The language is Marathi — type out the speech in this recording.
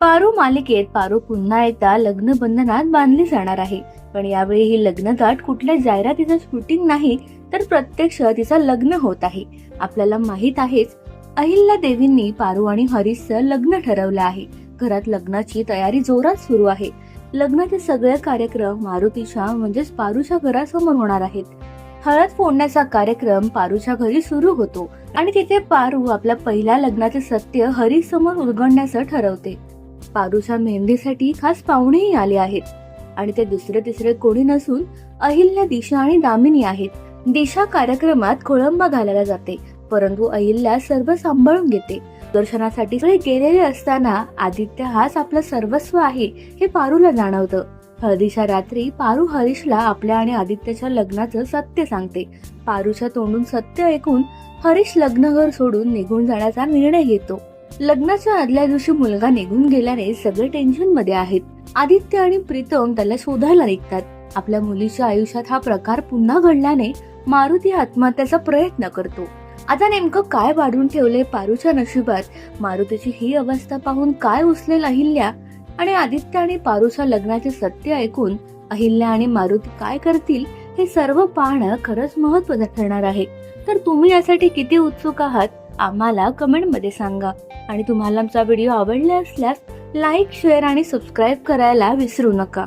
पारू मालिकेत पारू पुन्हा एकदा लग्न बंधनात बांधली जाणार आहे. पण यावेळी ही लग्नगाठ कुठल्या जाहिरातीचं शूटिंग नाही तर प्रत्यक्ष तिचं लग्न होत आहे. आपल्याला माहीत आहेच अहिल्या देवींनी पारू आणि हरीशचं लग्न ठरवलं आहे. घरात लग्नाची तयारी जोरात सुरू आहे. लग्नाचे सगळे कार्यक्रम मारुतीच्या म्हणजेच पारूच्या घरासमोर होणार आहेत. हळद फोडण्याचा कार्यक्रम पारूच्या घरी सुरू होतो आणि तिथे पारू आपल्या पहिल्या लग्नाचे सत्य हरीश समोर उलगडण्याचं ठरवते. पारूच्या मेहंदीसाठी खास पाहुणेही आले आहेत. आणि ते दुसरे तिसरे कोणी नसून अहिल्या दिशा आणि दामिनी आहेत. दिशा कार्यक्रमात खोळंबा घालायला जाते. परंतु अहिल्या सर्व सांभाळून घेते. दर्शनासाठी गेलेले असताना आदित्य हाच आपलं सर्वस्व आहे हे पारूला जाणवतं. हळदीच्या रात्री पारू हरीशला आपल्या आणि आदित्यच्या लग्नाचं सत्य सांगते. पारूच्या तोंडून सत्य ऐकून हरीश लग्नघर सोडून निघून जाण्याचा निर्णय घेतो. लग्नाच्या आदल्या दिवशी मुलगा निघून गेल्याने सगळे टेन्शनमध्ये आहेत. आदित्य आणि प्रीतम त्याला शोधायला निघतात. आपल्या मुलीच्या आयुष्यात हा प्रकार पुन्हा घडल्याने मारुती आत्महत्याचा प्रयत्न करतो. आता नेमकं काय वाढून ठेवले पारूच्या नशिबात? मारुतीची ही अवस्था पाहून काय उचलेल अहिल्या? आणि आदित्य आणि पारूच्या लग्नाचे सत्य ऐकून अहिल्या आणि मारुती काय करतील हे सर्व पाहणं खरंच महत्वाचं ठरणार आहे. तर तुम्ही यासाठी किती उत्सुक आहात? आम्हाला कमेंटमध्ये सांगा. आणि तुम्हाला आमचा व्हिडिओ आवडला असल्यास लाईक शेअर आणि सबस्क्राईब करायला विसरू नका.